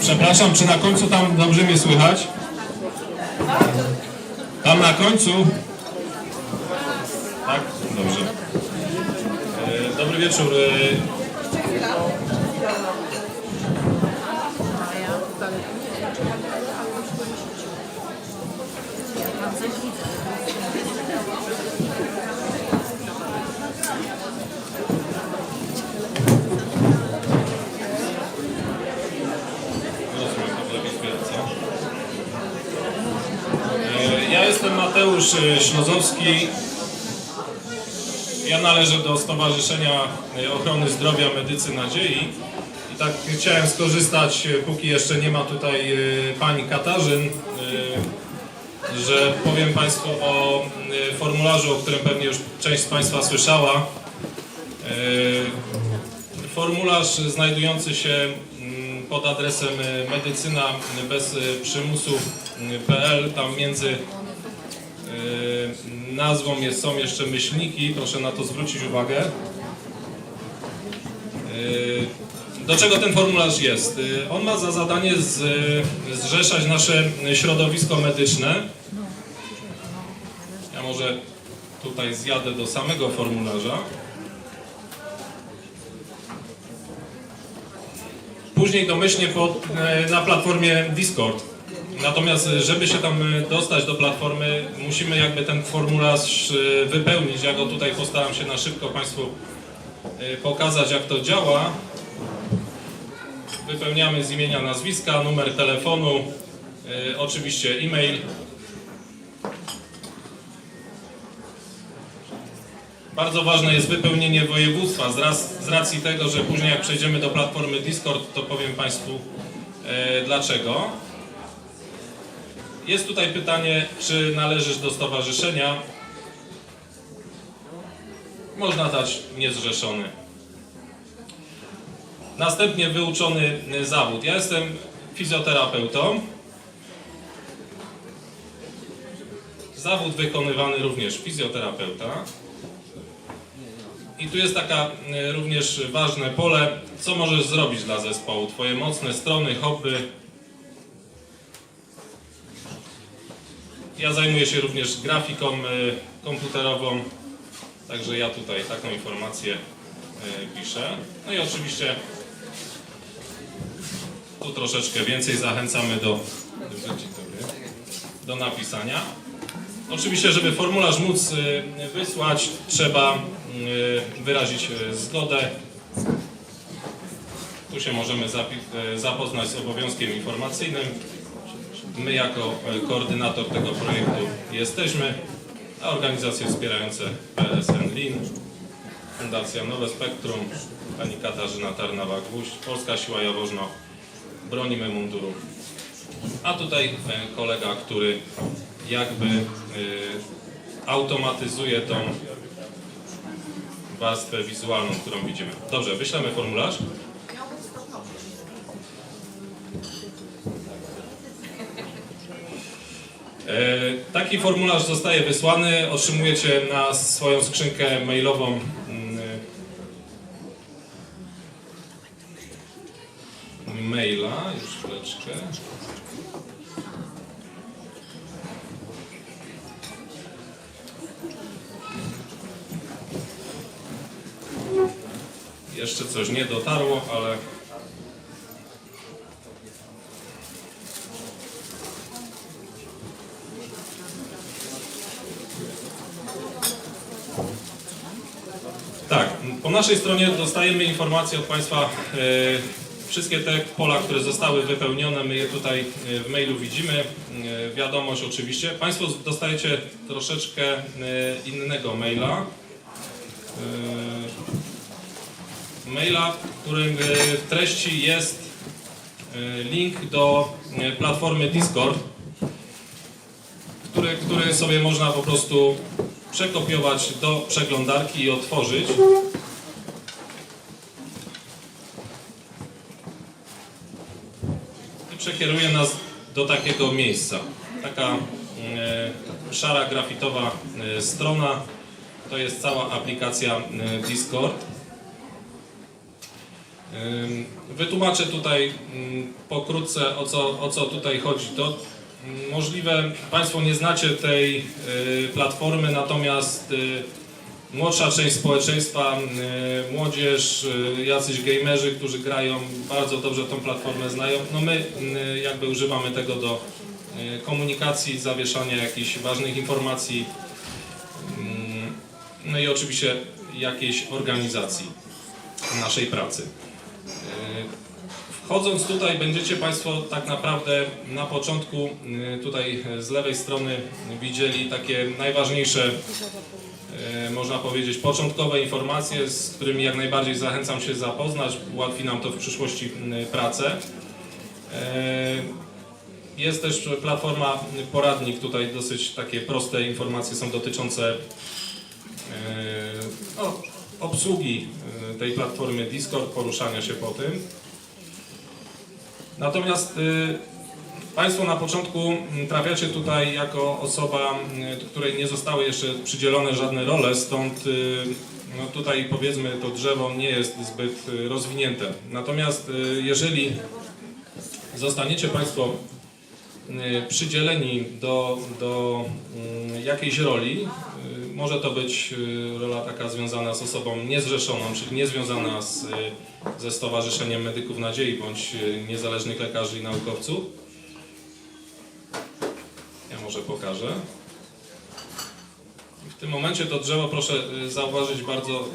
Przepraszam, czy na końcu tam dobrze mnie słychać? Tam na końcu? Tak? Dobrze. E, Dobry wieczór. E, Rozumiem, to lepiej słychać, co? E, Ja jestem Mateusz e, Ślozowski. Ja należę do Stowarzyszenia e, Ochrony Zdrowia Medycy Nadziei. I tak chciałem skorzystać, e, póki jeszcze nie ma tutaj pani Katarzyn, że powiem Państwu o formularzu, o którym pewnie już część z Państwa słyszała. Formularz znajdujący się mm, pod adresem medycyna bez przymusu.pl, tam między nazwą jest, są jeszcze myślniki, proszę na to zwrócić uwagę. E, Do czego ten formularz jest? E, On ma za zadanie z, zrzeszać nasze środowisko medyczne. Ja może tutaj zjadę do samego formularza. Później domyślnie pod, na platformie Discord. Natomiast, e, żeby się tam e, dostać do platformy, musimy jakby ten formularz e, wypełnić. Ja go tutaj postaram się na szybko Państwu pokazać, jak to działa. Wypełniamy z imienia, nazwiska, numer telefonu, oczywiście e-mail. Bardzo ważne jest wypełnienie województwa z, racji tego, że później jak przejdziemy do platformy Discord, to powiem Państwu dlaczego. Jest tutaj pytanie, czy należysz do stowarzyszenia. Można dać niezrzeszony. Następnie wyuczony zawód. Ja jestem fizjoterapeutą. Zawód wykonywany również fizjoterapeuta. I tu jest taka e, również ważne pole, co możesz zrobić dla zespołu, twoje mocne strony, hobby. Ja zajmuję się również grafiką e, komputerową, także ja tutaj taką informację e, piszę. No i oczywiście tu troszeczkę więcej zachęcamy do, do napisania. Oczywiście, żeby formularz móc y, wysłać, trzeba wyrazić zgodę. Tu się możemy zapoznać z obowiązkiem informacyjnym. My jako y, koordynator tego projektu jesteśmy, a organizacje wspierające PSN LIN, Fundacja Nowe Spektrum, pani Katarzyna Tarnawa-Gwóźdź, Polska Siła Jawożno, bronimy munduru. A tutaj e, kolega, który jakby e, automatyzuje tą warstwę wizualną, którą widzimy. Dobrze, wyślemy formularz. Taki formularz zostaje wysłany, otrzymujecie na swoją skrzynkę mailową mm, maila, już chwileczkę. Jeszcze coś nie dotarło, ale Tak, po naszej stronie dostajemy informacje od Państwa. e, Wszystkie te pola, które zostały wypełnione, my je tutaj e, w mailu widzimy. E, Wiadomość oczywiście. Państwo dostajecie troszeczkę innego maila. Maila, w którym w treści jest link do platformy Discord, który, który sobie można po prostu przekopiować do przeglądarki i otworzyć. I przekieruje nas do takiego miejsca. Taka e, szara grafitowa e, strona to jest cała aplikacja e, Discord. Wytłumaczę tutaj mm, pokrótce o co, o co tutaj chodzi. To mm, możliwe Państwo nie znacie tej platformy, natomiast młodsza część społeczeństwa, y, młodzież, y, jacyś gamerzy, którzy grają, bardzo dobrze tą platformę znają. No my y, jakby używamy tego do komunikacji, zawieszania jakichś ważnych informacji, no i oczywiście jakiejś organizacji naszej pracy. Wchodząc tutaj będziecie Państwo tak naprawdę na początku tutaj z lewej strony widzieli takie najważniejsze, można powiedzieć, początkowe informacje, z którymi jak najbardziej zachęcam się zapoznać. Ułatwi nam to w przyszłości pracę. Y, Jest też platforma poradnik, tutaj dosyć takie proste informacje są dotyczące y, no, obsługi tej platformy Discord, poruszania się po tym. Natomiast Państwo na początku mm, trafiacie tutaj jako osoba, y, której nie zostały jeszcze przydzielone żadne role, stąd y, no tutaj powiedzmy to drzewo nie jest zbyt y, rozwinięte. Natomiast y, jeżeli zostaniecie Państwo przydzieleni do, do mm, jakiejś roli, może to być rola taka związana z osobą niezrzeszoną, czyli niezwiązana z, ze Stowarzyszeniem Medyków Nadziei bądź niezależnych lekarzy i naukowców. Może pokażę. W tym momencie to drzewo, proszę y, zauważyć, bardzo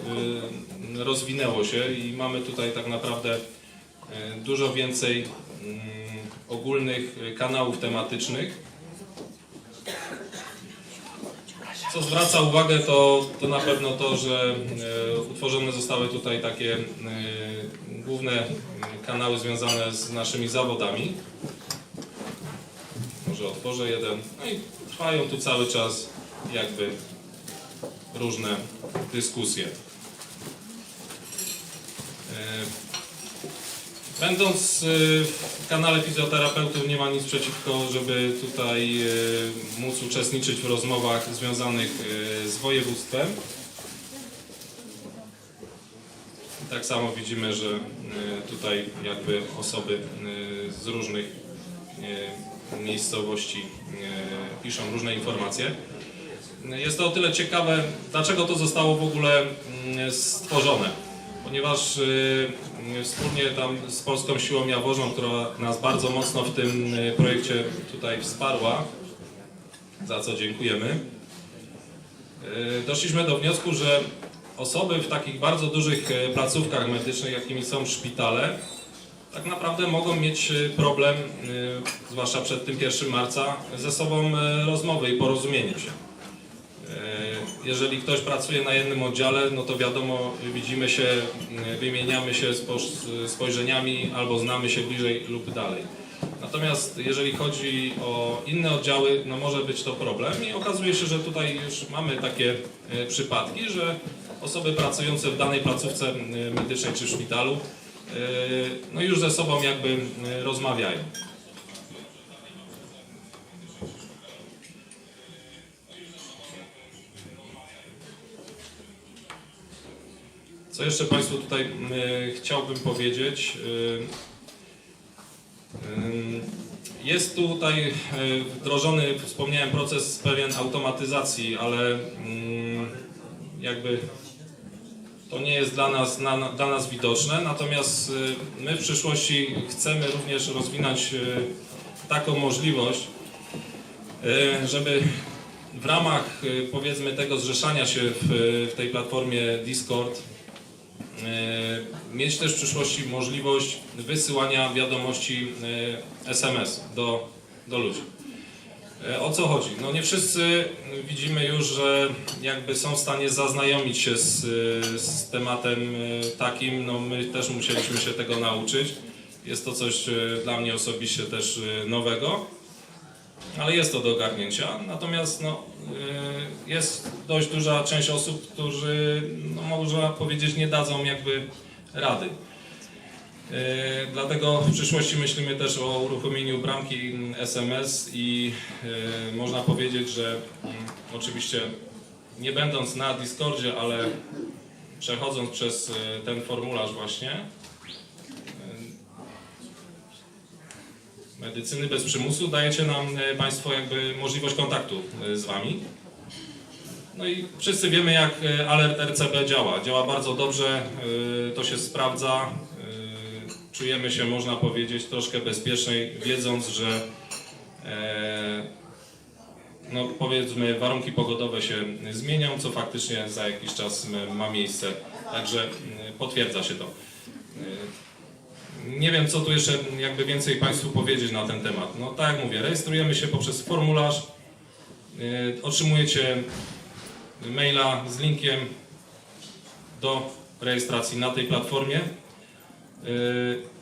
y, rozwinęło się i mamy tutaj tak naprawdę y, dużo więcej ogólnych kanałów tematycznych. Co zwraca uwagę, to, to na pewno to, że utworzone zostały tutaj takie główne kanały związane z naszymi zawodami. Może otworzę jeden. No i trwają tu cały czas jakby różne dyskusje. E, Będąc y, w kanale fizjoterapeutów nie ma nic przeciwko, żeby tutaj y, móc uczestniczyć w rozmowach związanych z województwem. Tak samo widzimy, że tutaj jakby osoby z różnych miejscowości y, piszą różne informacje. Jest to o tyle ciekawe, dlaczego to zostało w ogóle mm, stworzone. Ponieważ y, wspólnie tam z Polską Siłą Jaworzną, która nas bardzo mocno w tym y, projekcie tutaj wsparła, za co dziękujemy, doszliśmy do wniosku, że osoby w takich bardzo dużych placówkach medycznych, jakimi są szpitale, tak naprawdę mogą mieć y, problem, y, zwłaszcza przed tym 1 marca, ze sobą y, rozmowy i porozumienie się. Jeżeli ktoś pracuje na jednym oddziale, no to wiadomo, widzimy się, wymieniamy się spo- spojrzeniami albo znamy się bliżej lub dalej. Natomiast jeżeli chodzi o inne oddziały, no może być to problem i okazuje się, że tutaj już mamy takie przypadki, że osoby pracujące w danej placówce medycznej czy szpitalu, no już ze sobą jakby y, rozmawiają. Co jeszcze Państwu tutaj y, chciałbym powiedzieć? Jest tutaj wdrożony, wspomniałem, proces pewien automatyzacji, ale mm, jakby to nie jest dla nas, na, dla nas widoczne. Natomiast y, my w przyszłości chcemy również rozwinąć y, taką możliwość, y, żeby w ramach powiedzmy tego zrzeszania się w, w tej platformie Discord mieć też w przyszłości możliwość wysyłania wiadomości SMS do, do ludzi. E, O co chodzi? No nie wszyscy widzimy już, że jakby są w stanie zaznajomić się z, z tematem e, takim, no my też musieliśmy się tego nauczyć. Jest to coś e, dla mnie osobiście też nowego, ale jest to do ogarnięcia. Natomiast no, jest dość duża część osób, którzy, no, można powiedzieć, nie dadzą jakby rady. E, dlatego w przyszłości myślimy też o uruchomieniu bramki SMS i e, można powiedzieć, że mm, oczywiście nie będąc na Discordzie, ale przechodząc przez e, ten formularz właśnie medycyny bez przymusu, dajecie nam Państwo jakby możliwość kontaktu z Wami. No i wszyscy wiemy, jak alert RCB działa. Działa bardzo dobrze, to się sprawdza e, Czujemy się, można powiedzieć, troszkę bezpieczniej, wiedząc, że e, no powiedzmy warunki pogodowe się zmienią, co faktycznie za jakiś czas ma miejsce. Także potwierdza się to. Y, Nie wiem, co tu jeszcze jakby więcej Państwu powiedzieć na ten temat. No tak jak mówię, rejestrujemy się poprzez formularz, y, otrzymujecie maila z linkiem do rejestracji na tej platformie. Y,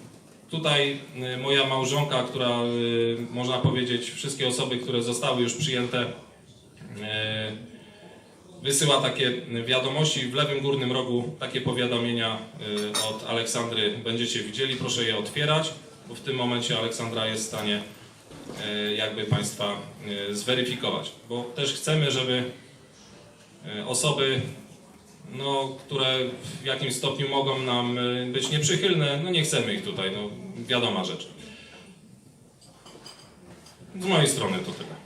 Tutaj y, moja małżonka, która y, można powiedzieć wszystkie osoby, które zostały już przyjęte, wysyła takie wiadomości. W lewym górnym rogu, takie powiadomienia od Aleksandry będziecie widzieli, proszę je otwierać, bo w tym momencie Aleksandra jest w stanie jakby Państwa zweryfikować, bo też chcemy, żeby osoby no, które w jakimś stopniu mogą nam y, być nieprzychylne, no nie chcemy ich tutaj, no wiadoma rzecz. Z mojej strony to tyle.